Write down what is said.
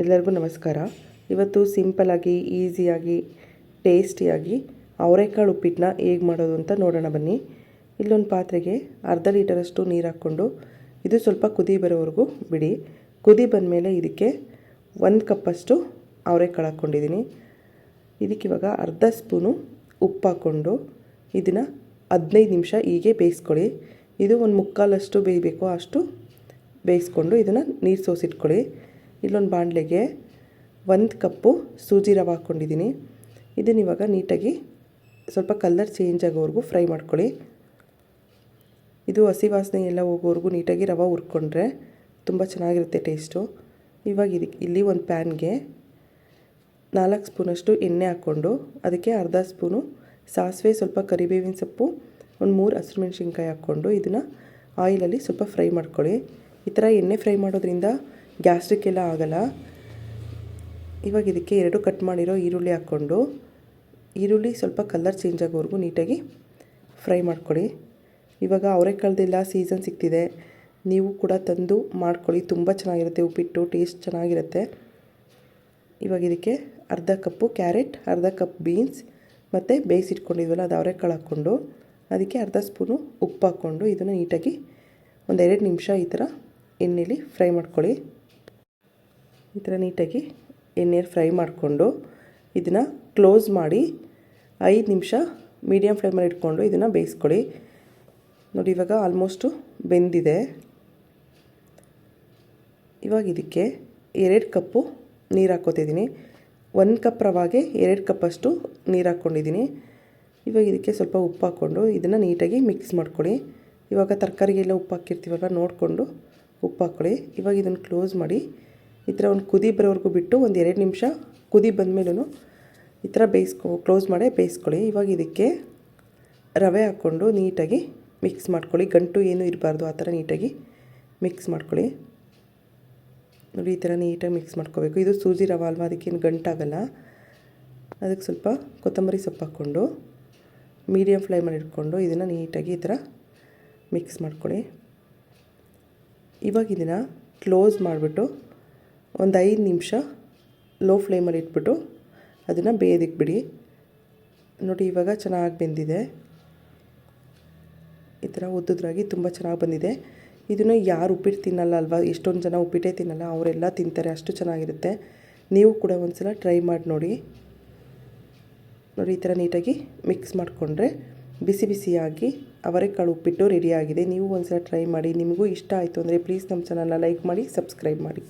ಎಲ್ಲರಿಗೂ ನಮಸ್ಕಾರ. ಇವತ್ತು ಸಿಂಪಲಾಗಿ ಈಸಿಯಾಗಿ ಟೇಸ್ಟಿಯಾಗಿ ಅವರೆಕಾಳು ಉಪ್ಪಿಟ್ಟನ್ನ ಹೇಗೆ ಮಾಡೋದು ಅಂತ ನೋಡೋಣ ಬನ್ನಿ. ಇಲ್ಲೊಂದು ಪಾತ್ರೆಗೆ ಅರ್ಧ ಲೀಟರಷ್ಟು ನೀರು ಹಾಕ್ಕೊಂಡು, ಇದು ಸ್ವಲ್ಪ ಕುದಿ ಬರೋವರೆಗೂ ಬಿಡಿ. ಕುದಿ ಬಂದಮೇಲೆ ಇದಕ್ಕೆ ಒಂದು ಕಪ್ಪಷ್ಟು ಅವರೆಕಾಳು ಹಾಕ್ಕೊಂಡಿದ್ದೀನಿ. ಇದಕ್ಕೆ ಇವಾಗ ಅರ್ಧ ಸ್ಪೂನು ಉಪ್ಪು ಹಾಕ್ಕೊಂಡು ಇದನ್ನು ಹದಿನೈದು ನಿಮಿಷ ಹೀಗೆ ಬೇಯಿಸ್ಕೊಳ್ಳಿ. ಇದು ಒಂದು ಮುಕ್ಕಾಲಷ್ಟು ಬೇಯಬೇಕು ಅಷ್ಟು ಬೇಯಿಸ್ಕೊಂಡು ಇದನ್ನು ನೀರು ಸೋಸಿಟ್ಕೊಳ್ಳಿ. ಇಲ್ಲೊಂದು ಬಾಣಲೆಗೆ ಒಂದು ಕಪ್ಪು ಸೂಜಿ ರವೆ ಹಾಕ್ಕೊಂಡಿದ್ದೀನಿ. ಇದನ್ನು ಇವಾಗ ನೀಟಾಗಿ ಸ್ವಲ್ಪ ಕಲರ್ ಚೇಂಜ್ ಆಗೋವರೆಗೂ ಫ್ರೈ ಮಾಡ್ಕೊಳ್ಳಿ. ಇದು ಹಸಿ ವಾಸನೆ ಎಲ್ಲ ಹೋಗೋವರೆಗೂ ನೀಟಾಗಿ ರವೆ ಹುರ್ಕೊಂಡ್ರೆ ತುಂಬ ಚೆನ್ನಾಗಿರುತ್ತೆ ಟೇಸ್ಟು ಇವಾಗ ಇದಕ್ಕೆ ಇಲ್ಲಿ ಒಂದು ಪ್ಯಾನ್ಗೆ ನಾಲ್ಕು ಸ್ಪೂನಷ್ಟು ಎಣ್ಣೆ ಹಾಕ್ಕೊಂಡು ಅದಕ್ಕೆ ಅರ್ಧ ಸ್ಪೂನು ಸಾಸಿವೆ, ಸ್ವಲ್ಪ ಕರಿಬೇವಿನ ಸೊಪ್ಪು, ಒಂದು ಮೂರು ಹಸಿರು ಮೆಣಸಿನ್ಕಾಯಿ ಹಾಕ್ಕೊಂಡು ಇದನ್ನು ಆಯಿಲಲ್ಲಿ ಸ್ವಲ್ಪ ಫ್ರೈ ಮಾಡ್ಕೊಳ್ಳಿ. ಈ ಥರ ಎಣ್ಣೆ ಫ್ರೈ ಮಾಡೋದ್ರಿಂದ ಗ್ಯಾಸ್ಟ್ರಿಕ್ ಎಲ್ಲ ಆಗಲ್ಲ. ಇವಾಗ ಇದಕ್ಕೆ ಎರಡು ಕಟ್ ಮಾಡಿರೋ ಈರುಳ್ಳಿ ಹಾಕ್ಕೊಂಡು, ಈರುಳ್ಳಿ ಸ್ವಲ್ಪ ಕಲರ್ ಚೇಂಜ್ ಆಗೋವರೆಗೂ ನೀಟಾಗಿ ಫ್ರೈ ಮಾಡ್ಕೊಳ್ಳಿ. ಇವಾಗ ಅವರೆಕಾಳ್ದೆಲ್ಲ ಸೀಸನ್ ಸಿಗ್ತಿದೆ. ನೀವು ಕೂಡ ತಂದು ಮಾಡ್ಕೊಳ್ಳಿ. ತುಂಬ ಚೆನ್ನಾಗಿರುತ್ತೆ ಉಪ್ಪಿಟ್ಟು ಟೇಸ್ಟ್ ಚೆನ್ನಾಗಿರುತ್ತೆ. ಇವಾಗ ಇದಕ್ಕೆ ಅರ್ಧ ಕಪ್ಪು ಕ್ಯಾರೆಟ್, ಅರ್ಧ ಕಪ್ ಬೀನ್ಸ್ ಮತ್ತು ಬೇಯಿಸಿಟ್ಕೊಂಡಿದ್ವಲ್ಲ ಅದು ಅವರೆಕಾಳು ಹಾಕ್ಕೊಂಡು, ಅದಕ್ಕೆ ಅರ್ಧ ಸ್ಪೂನು ಉಪ್ಪು ಹಾಕ್ಕೊಂಡು ಇದನ್ನು ನೀಟಾಗಿ ಒಂದೆರಡು ನಿಮಿಷ ಈ ಥರ ಎಣ್ಣೆಲಿ ಫ್ರೈ ಮಾಡ್ಕೊಳ್ಳಿ. ಈ ಥರ ನೀಟಾಗಿ ಎಣ್ಣೆಯಲ್ಲಿ ಫ್ರೈ ಮಾಡಿಕೊಂಡು ಇದನ್ನು ಕ್ಲೋಸ್ ಮಾಡಿ ಐದು ನಿಮಿಷ ಮೀಡಿಯಮ್ ಫ್ಲೇಮಲ್ಲಿ ಇಟ್ಕೊಂಡು ಇದನ್ನು ಬೇಯಿಸ್ಕೊಳ್ಳಿ. ನೋಡಿ, ಇವಾಗ ಆಲ್ಮೋಸ್ಟು ಬೆಂದಿದೆ. ಇವಾಗ ಇದಕ್ಕೆ ಎರಡು ಕಪ್ಪು ನೀರು ಹಾಕ್ಕೋತಿದ್ದೀನಿ. ಒಂದು ಕಪ್ ರವಾಗೆ ಎರಡು ಕಪ್ಪಷ್ಟು ನೀರು ಹಾಕ್ಕೊಂಡಿದ್ದೀನಿ. ಇವಾಗ ಇದಕ್ಕೆ ಸ್ವಲ್ಪ ಉಪ್ಪು ಹಾಕ್ಕೊಂಡು ಇದನ್ನು ನೀಟಾಗಿ ಮಿಕ್ಸ್ ಮಾಡ್ಕೊಳ್ಳಿ. ಇವಾಗ ತರಕಾರಿಗೆಲ್ಲ ಉಪ್ಪು ಹಾಕಿರ್ತೀವಲ್ವ, ನೋಡಿಕೊಂಡು ಉಪ್ಪು ಹಾಕ್ಕೊಳ್ಳಿ. ಇವಾಗ ಇದನ್ನು ಕ್ಲೋಸ್ ಮಾಡಿ ಈ ಥರ ಒಂದು ಕುದಿ ಬರೋವರೆಗೂ ಬಿಟ್ಟು ಒಂದು ಎರಡು ನಿಮಿಷ ಕುದಿ ಬಂದಮೇಲೂ ಈ ಥರ ಬೇಯಿಸ್ಕೊ, ಕ್ಲೋಸ್ ಮಾಡಿ ಬೇಯಿಸ್ಕೊಳ್ಳಿ. ಇವಾಗ ಇದಕ್ಕೆ ರವೆ ಹಾಕ್ಕೊಂಡು ನೀಟಾಗಿ ಮಿಕ್ಸ್ ಮಾಡ್ಕೊಳ್ಳಿ. ಗಂಟು ಏನೂ ಇರಬಾರ್ದು ಆ ಥರ ನೀಟಾಗಿ ಮಿಕ್ಸ್ ಮಾಡ್ಕೊಳ್ಳಿ. ನೋಡಿ, ಈ ಥರ ನೀಟಾಗಿ ಮಿಕ್ಸ್ ಮಾಡ್ಕೋಬೇಕು. ಇದು ಸೂಜಿ ರವೆ ಅಲ್ವಾ? ಅದಕ್ಕೇನು ಗಂಟಾಗಲ್ಲ. ಅದಕ್ಕೆ ಸ್ವಲ್ಪ ಕೊತ್ತಂಬರಿ ಸೊಪ್ಪು ಹಾಕ್ಕೊಂಡು ಮೀಡಿಯಮ್ ಫ್ಲೇಮಲ್ಲಿ ಇಟ್ಕೊಂಡು ಇದನ್ನು ನೀಟಾಗಿ ಈ ಥರ ಮಿಕ್ಸ್ ಮಾಡ್ಕೊಳ್ಳಿ. ಇವಾಗ ಇದನ್ನು ಕ್ಲೋಸ್ ಮಾಡಿಬಿಟ್ಟು ಒಂದು ಐದು ನಿಮಿಷ ಲೋ ಫ್ಲೇಮಲ್ಲಿ ಇಟ್ಬಿಟ್ಟು ಅದನ್ನು ಬೇಯೋದಕ್ಕೆ ಬಿಡಿ ನೋಡಿ, ಇವಾಗ ಚೆನ್ನಾಗಿ ಬೆಂದಿದೆ. ಈ ಥರ ಉದ್ದುದ್ರಾಗಿ ತುಂಬ ಚೆನ್ನಾಗಿ ಬಂದಿದೆ. ಇದನ್ನು ಯಾರು ಉಪ್ಪಿಟ್ಟು ತಿನ್ನಲ್ಲ ಅಲ್ವಾ? ಎಷ್ಟೊಂದು ಜನ ಉಪ್ಪಿಟ್ಟೇ ತಿನ್ನಲ್ಲ. ಅವರೆಲ್ಲ ತಿಂತಾರೆ. ಅಷ್ಟು ಚೆನ್ನಾಗಿರುತ್ತೆ. ನೀವು ಕೂಡ ಒಂದು ಸಲ ಟ್ರೈ ಮಾಡಿ ನೋಡಿ. ನೋಡಿ, ಈ ಥರ ನೀಟಾಗಿ ಮಿಕ್ಸ್ ಮಾಡಿಕೊಂಡ್ರೆ ಬಿಸಿ ಬಿಸಿಯಾಗಿ ಅವರೆಕಾಳು ಉಪ್ಪಿಟ್ಟು ರೆಡಿಯಾಗಿದೆ ನೀವು ಒಂದು ಸಲ ಟ್ರೈ ಮಾಡಿ. ನಿಮಗೂ ಇಷ್ಟ ಆಯಿತು ಅಂದರೆ ಪ್ಲೀಸ್ ನಮ್ಮ ಚಾನಲ್ನ ಲೈಕ್ ಮಾಡಿ ಸಬ್ಸ್ಕ್ರೈಬ್ ಮಾಡಿ.